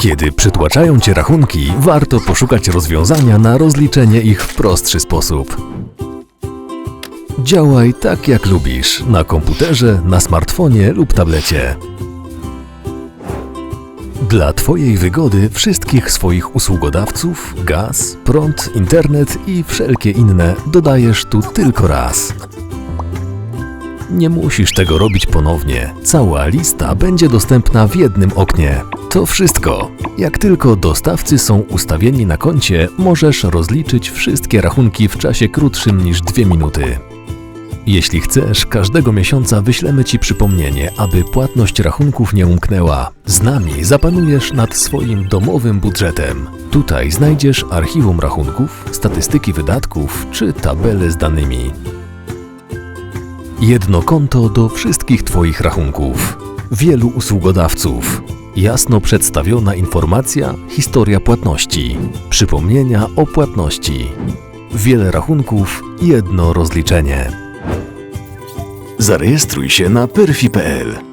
Kiedy przytłaczają Cię rachunki, warto poszukać rozwiązania na rozliczenie ich w prostszy sposób. Działaj tak jak lubisz, na komputerze, na smartfonie lub tablecie. Dla Twojej wygody wszystkich swoich usługodawców, gaz, prąd, internet i wszelkie inne dodajesz tu tylko raz. Nie musisz tego robić ponownie. Cała lista będzie dostępna w jednym oknie. To wszystko. Jak tylko dostawcy są ustawieni na koncie, możesz rozliczyć wszystkie rachunki w czasie krótszym niż 2 minuty. Jeśli chcesz, każdego miesiąca wyślemy Ci przypomnienie, aby płatność rachunków nie umknęła. Z nami zapanujesz nad swoim domowym budżetem. Tutaj znajdziesz archiwum rachunków, statystyki wydatków czy tabele z danymi. Jedno konto do wszystkich Twoich rachunków. Wielu usługodawców. Jasno przedstawiona informacja, historia płatności. Przypomnienia o płatności. Wiele rachunków, jedno rozliczenie. Zarejestruj się na perfi.pl.